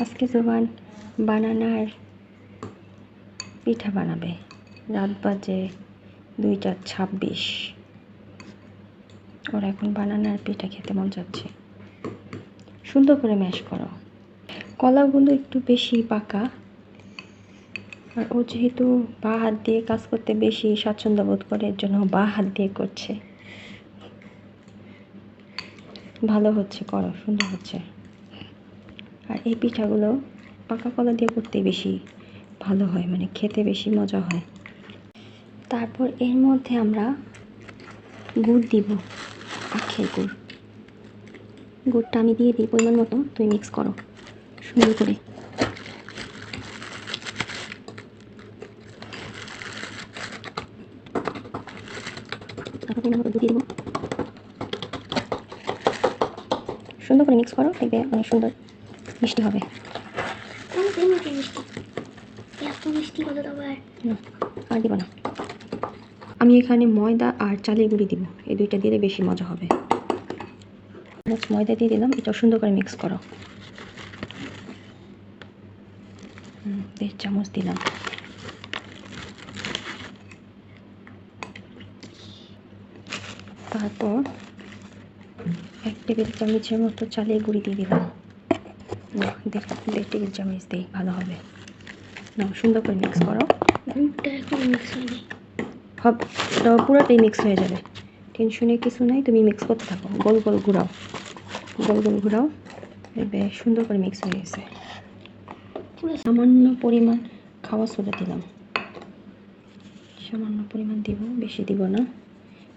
আজকে জোবান বানানার পিঠা বানাবে। রাত বাজে দুইটা ছাব্বিশ। ওরা এখন বানানার পিঠা খেতে মন যাচ্ছে সুন্দর করে ম্যাশ করো। কলাগুলো একটু বেশি পাকা। আর ও যেহেতু বা হাত দিয়ে কাজ করতে বেশি স্বাচ্ছন্দ্য বোধ করে, এর জন্য বা হাত দিয়ে করছে। ভালো হচ্ছে, করো, সুন্দর হচ্ছে। আর এই পিঠাগুলো পাকা কলা দিয়ে করতে বেশি ভালো হয় মানে খেতে বেশি মজা হয়। তারপর এর মধ্যে আমরা গুড় দিব, আখের গুড়। গুড়টা আমি দিয়ে দিই পরিমাণ মতো, তুমি মিক্স করো, সুন্দর করে। সুন্দর করে মিক্স করো, দেখবে অনেক সুন্দর মিষ্টি হবে। আর দিব না। আমি এখানে ময়দা আর চালের গুঁড়ি দিব। এই দুইটা দিলে বেশি মজা হবে। ময়দা দিয়ে দিলাম এটা সুন্দর করে মিক্স করো। দেড় চামচ দিলাম। তারপর এক টেবিল চামচের মতো চালের গুঁড়ি দিয়ে দিলাম। টেবিল চামচ দিই ভালো হবে। না সুন্দর করে মিক্স করো। এখন মিক্স হয়নি সব পুরোটাই মিক্স হয়ে যাবে। টেনশনের কিছু নাই তুমি মিক্স করতে থাকো। গোল গোল ঘুরাও। গোল গোল ঘুরাও। দেখবে সুন্দর করে মিক্স হয়ে গেছে। পুরো সামান্য পরিমাণ খাওয়া সোডা দিলাম। সামান্য পরিমাণ দিব বেশি দিব না।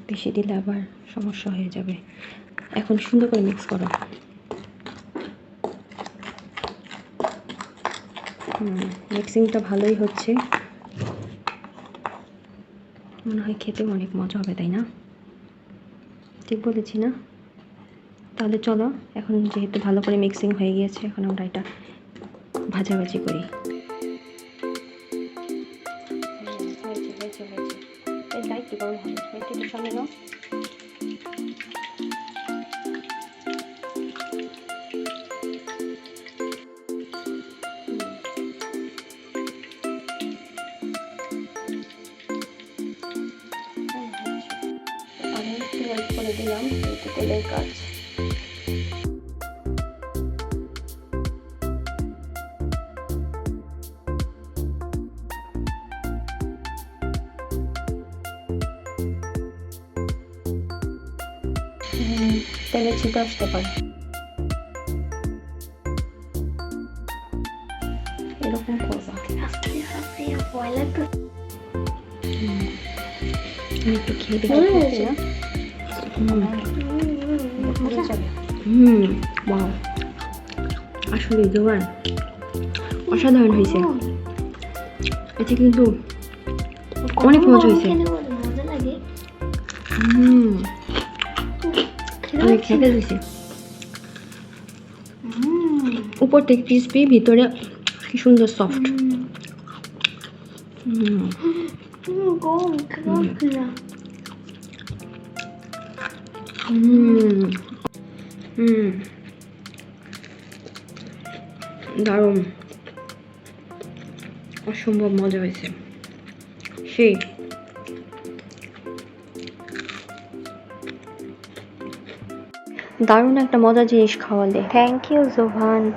বেশি দিলে আবার সমস্যা হয়ে যাবে। এখন সুন্দর করে মিক্স করো। মিক্সিংটা ভালোই হচ্ছে। মনে হয় খেতে অনেক মজা হবে, তাই না? ঠিক বলেছি না? তাহলে চলো, এখন যেহেতু ভালো করে মিক্সিং হয়ে গিয়েছে, এখন আমরা এটা ভাজাভাজি করি। হয়েছে হয়েছে হয়েছে। এই লাইট সামনে আমি একটু ওয়েট করে দিলাম একটু তেলের কাজ হুম, তেলে ছিটে আসতে পারে এরকম করবা আস্তে আস্তে ভয় লাগতো হুম। আমি একটু খেয়ে দেখি মনে খেতে হয়েছে? না? হুম ওয়াও আসলে জোয়ান অসাধারণ হয়েছে এটা কিন্তু অনেক মজা হয়েছে। হুম অনেক খেতে হুম উপর থেকে ক্রিসপি ভিতরে কি সুন্দর সফট হুম হুম। দারুণ। অসম্ভব মজা হয়েছে। সেই। দারুণ একটা মজা জিনিস খাওয়ালে থ্যাংক ইউ জোভান